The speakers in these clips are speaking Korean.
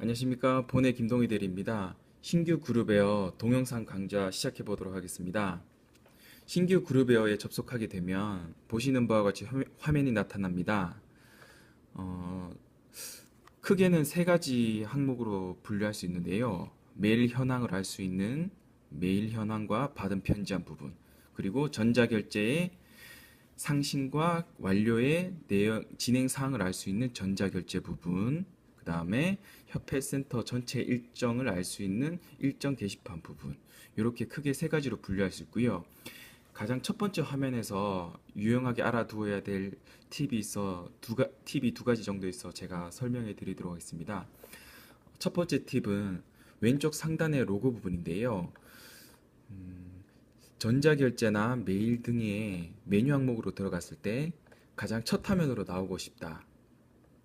안녕하십니까 본의 김동희 대리입니다. 신규 그룹에어 동영상 강좌 시작해 보도록 하겠습니다. 신규 그룹에어에 접속하게 되면 보시는 바와 같이 화면- 화면이 나타납니다. 어, 크게는 세 가지 항목으로 분류할 수 있는데요. 메일 현황을 알 수 있는 메일 현황과 받은 편지한 부분, 그리고 전자결제의 상신과 완료의 내용, 진행 사항을 알 수 있는 전자결제 부분, 그 다음에 협회 센터 전체 일정을 알 수 있는 일정 게시판 부분, 이렇게 크게 세 가지로 분류할 수 있고요. 가장 첫 번째 화면에서 유용하게 알아두어야 될 팁이 있어 두 가, 팁이 두 가지 정도 있어 제가 설명해 드리도록 하겠습니다. 첫 번째 팁은 왼쪽 상단의 로고 부분인데요. 음, 전자결제나 메일 등의 메뉴 항목으로 들어갔을 때 가장 첫 화면으로 나오고 싶다.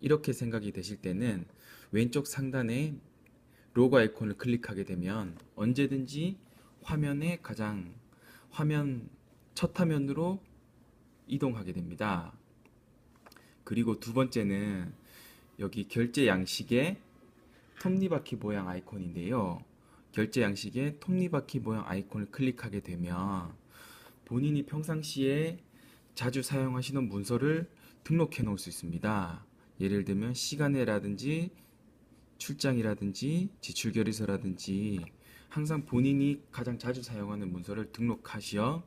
이렇게 생각이 되실 때는 왼쪽 상단에 로고 아이콘을 클릭하게 되면 언제든지 화면에 가장 화면 첫 화면으로 이동하게 됩니다. 그리고 두 번째는 여기 결제 양식의 톱니바퀴 모양 아이콘인데요. 결제 양식의 톱니바퀴 모양 아이콘을 클릭하게 되면 본인이 평상시에 자주 사용하시는 문서를 등록해 놓을 수 있습니다. 예를 들면 시간회라든지 출장이라든지 지출 결의서라든지 항상 본인이 가장 자주 사용하는 문서를 등록하시어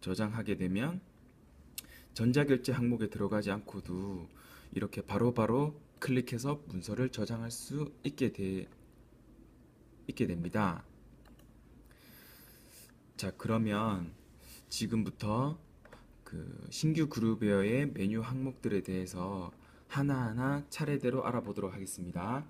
저장하게 되면 전자결제 항목에 들어가지 않고도 이렇게 바로바로 클릭해서 문서를 저장할 수 있게 돼 있게 됩니다. 자, 그러면 지금부터 그 신규 그룹웨어의 메뉴 항목들에 대해서 하나하나 차례대로 알아보도록 하겠습니다.